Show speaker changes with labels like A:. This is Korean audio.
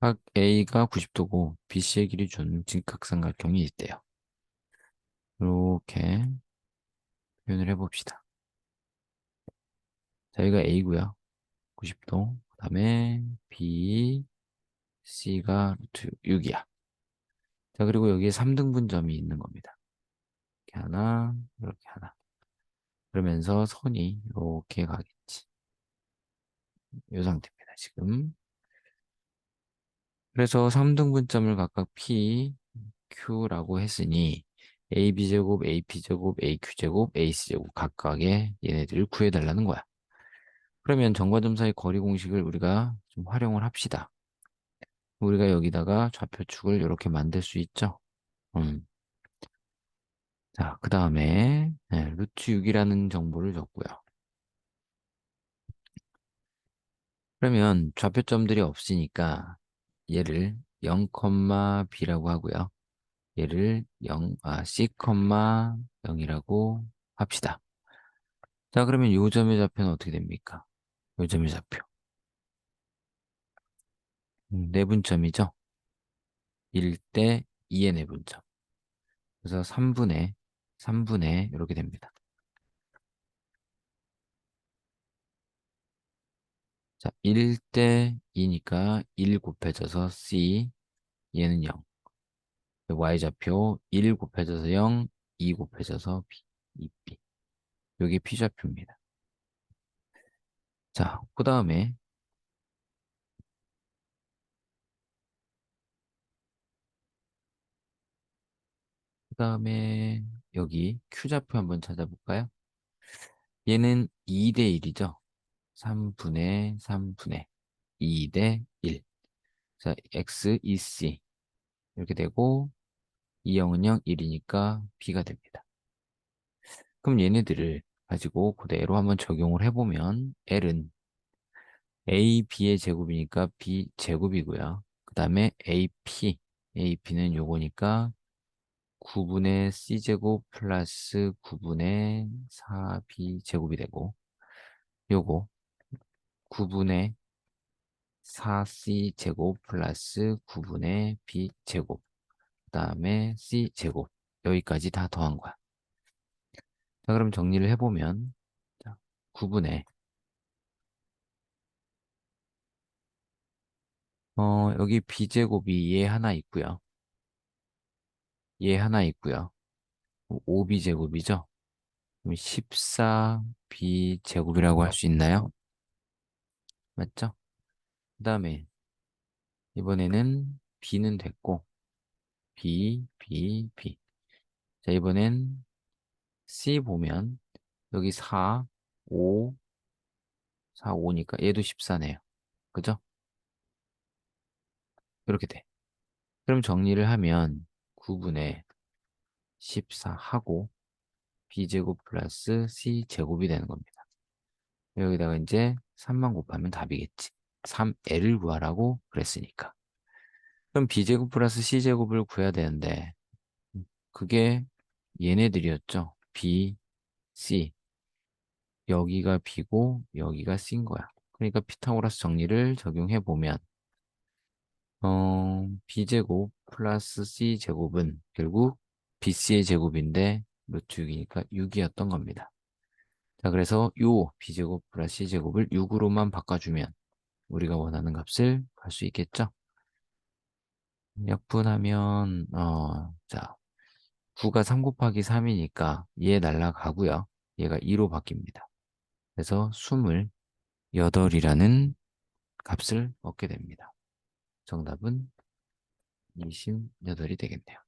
A: 각 A가 90도고 BC의 길이 준 직각삼각형이 있대요. 이렇게 표현을 해봅시다. 자, 여기가 A고요. 90도. 그 다음에 B, C가 루트 6이야. 자, 그리고 여기에 3등분점이 있는 겁니다. 이렇게 하나, 이렇게 하나. 그러면서 선이 이렇게 가겠지. 이 상태입니다, 지금. 그래서 3등분점을 각각 P, Q라고 했으니 AB제곱, AP제곱, AQ제곱, AC제곱 각각의 얘네들을 구해달라는 거야. 그러면 점과 점 사이 거리 공식을 우리가 좀 활용을 합시다. 우리가 여기다가 좌표축을 이렇게 만들 수 있죠. 음. 자, 그 다음에 네, 루트 6이라는 정보를 줬고요. 그러면 좌표점들이 없으니까 얘를 0,b라고 하고요. 얘를 0, 아, c, 0이라고 합시다. 자, 그러면 요 점의 좌표는 어떻게 됩니까? 요 점의 좌표. 음, 내분점이죠? 1대 2의 내분점. 그래서 3분의, 3분의 이렇게 됩니다. 자, 1대 2니까 1 곱해져서 C, 얘는 0. Y좌표 1 곱해져서 0, 2 곱해져서 B, 2B. 여기 P좌표입니다. 자, 그 다음에 그 다음에 여기 Q좌표 한번 찾아볼까요? 얘는 2대 1이죠. 3분의 3분의 2 대 1. 자, X, EC. 이렇게 되고, 2, 0은 0, 1이니까 B가 됩니다. 그럼 얘네들을 가지고 그대로 한번 적용을 해보면, L은 A, B의 제곱이니까 B 제곱이고요. 그 다음에 AP, AP는 요거니까 9분의 C제곱 플러스 9분의 4B 제곱이 되고, 요거 9분의 4C 제곱 플러스 9분의 B 제곱 그 다음에 C 제곱 여기까지 다 더한 거야. 자 그럼 정리를 해보면 자, 9분의 어 여기 B 제곱이 얘 하나 있고요. 얘 하나 있고요. 5B 제곱이죠. 그럼 14B 제곱이라고 할 수 있나요? 맞죠? 그 다음에 이번에는 B는 됐고 B, B, B. 자, 이번엔 C 보면 여기 4, 5, 4, 5니까 얘도 14네요. 그죠? 이렇게 돼. 그럼 정리를 하면 9분의 14하고 B제곱 플러스 C제곱이 되는 겁니다. 여기다가 이제 3만 곱하면 답이겠지. 3L을 구하라고 그랬으니까. 그럼 B제곱 플러스 C제곱을 구해야 되는데 그게 얘네들이었죠. B, C. 여기가 B고 여기가 C인 거야. 그러니까 피타고라스 정리를 적용해 보면 어, B제곱 플러스 C제곱은 결국 BC의 제곱인데 루트 6이니까 6이었던 겁니다. 자, 그래서 요 B제곱 플러스 C제곱을 6으로만 바꿔주면 우리가 원하는 값을 갈 수 있겠죠? 약분하면 어, 자, 9가 3 곱하기 3이니까 얘 날라가고요. 얘가 2로 바뀝니다. 그래서 28이라는 값을 얻게 됩니다. 정답은 28이 되겠네요.